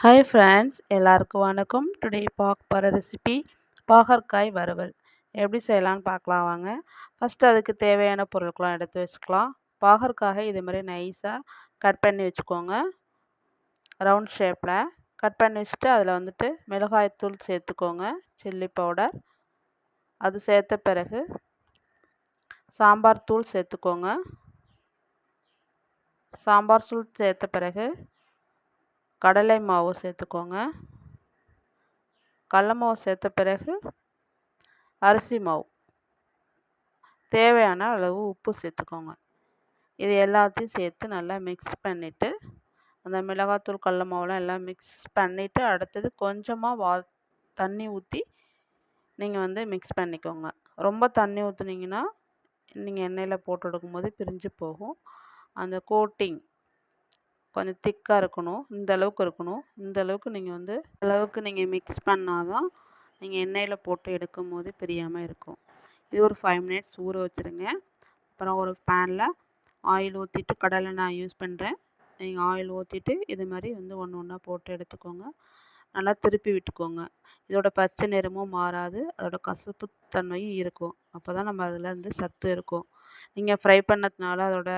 Hi friends எல்லாருக்கும் வணக்கம். Today பார்க்க போகிற ரெசிபி பாகற்காய் வறுவல். எப்படி செய்யலான்னு பார்க்கலாம் வாங்க. ஃபஸ்ட்டு அதுக்கு தேவையான பொருட்கள்லாம் எடுத்து வச்சுக்கலாம். பாகற்காயை இது மாதிரி நைஸாக கட் பண்ணி வச்சுக்கோங்க. ரவுண்ட் ஷேப்பில் கட் பண்ணி வச்சுட்டு அதில் வந்துட்டு மிளகாய்த்தூள் சேர்த்துக்கோங்க. சில்லி பவுடர் அது சேர்த்த பிறகு சாம்பார் தூள் சேர்த்துக்கோங்க. சாம்பார் தூள் சேர்த்த பிறகு கடலை மாவு சேர்த்துக்கோங்க. கடல மாவு சேர்த்த பிறகு அரிசி மாவு. தேவையான அளவு உப்பு சேர்த்துக்கோங்க. இது எல்லாத்தையும் சேர்த்து நல்லா மிக்ஸ் பண்ணிவிட்டு அந்த மிளகாத்தூள் கடல மாவுலாம் எல்லாம் மிக்ஸ் பண்ணிவிட்டு அடுத்தது கொஞ்சமாக வா தண்ணி ஊற்றி நீங்கள் வந்து மிக்ஸ் பண்ணிக்கோங்க. ரொம்ப தண்ணி ஊற்றுனீங்கன்னா நீங்கள் எண்ணெயில் போட்டு எடுக்கும்போது பிரிஞ்சு போகும். அந்த கோட்டிங் கொஞ்சம் திக்காக இருக்கணும். இந்த அளவுக்கு இருக்கணும். இந்த அளவுக்கு நீங்கள் வந்து அளவுக்கு நீங்கள் மிக்ஸ் பண்ணால் தான் நீங்கள் எண்ணெயில் போட்டு எடுக்கும் போது பிரியாமல் இருக்கும். இது ஒரு ஃபைவ் மினிட்ஸ் ஊற வச்சுருங்க. அப்புறம் ஒரு பேனில் ஆயில் ஊற்றிட்டு கடலை நான் யூஸ் பண்ணுறேன் நீங்கள் ஆயில் ஊற்றிட்டு இது மாதிரி வந்து ஒன்று ஒன்றா போட்டு எடுத்துக்கோங்க. நல்லா திருப்பி விட்டுக்கோங்க. இதோட பச்சை நிறமும் மாறாது. அதோட கசப்பு தன்மையும் இருக்கும். அப்போ தான் நம்ம அதில் வந்து சத்து இருக்கும். நீங்கள் ஃப்ரை பண்ணதுனால அதோட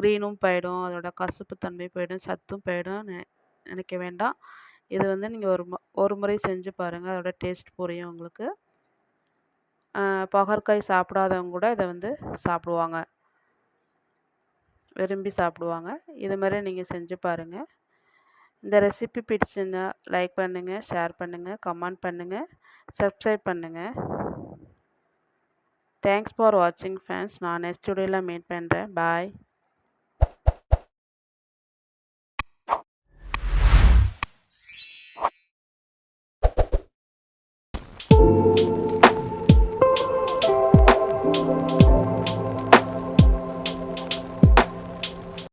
க்ரீனும் போயிடும். அதோட கசப்பு தன்மை போயிடும். சத்தும் போயிடும். நினைக்க வேண்டாம். இது வந்து நீங்கள் ஒரு ஒரு முறை செஞ்சு பாருங்கள் அதோட டேஸ்ட் புரியும் உங்களுக்கு. பகற்காய் சாப்பிடாதவங்க கூட இதை வந்து சாப்பிடுவாங்க. விரும்பி சாப்பிடுவாங்க. இது மாதிரி நீங்கள் செஞ்சு பாருங்கள் இந்த ரெசிபி பிடிச்சிருந்தா லைக் பண்ணுங்கள் ஷேர் பண்ணுங்கள் கமெண்ட் பண்ணுங்கள் சப்ஸ்கிரைப் பண்ணுங்கள் தேங்க்ஸ் ஃபார் வாட்சிங் ஃப்ரெண்ட்ஸ் நான் நெக்ஸ்ட் வீடியோவில் மீட் பண்ணுறேன் பாய் you.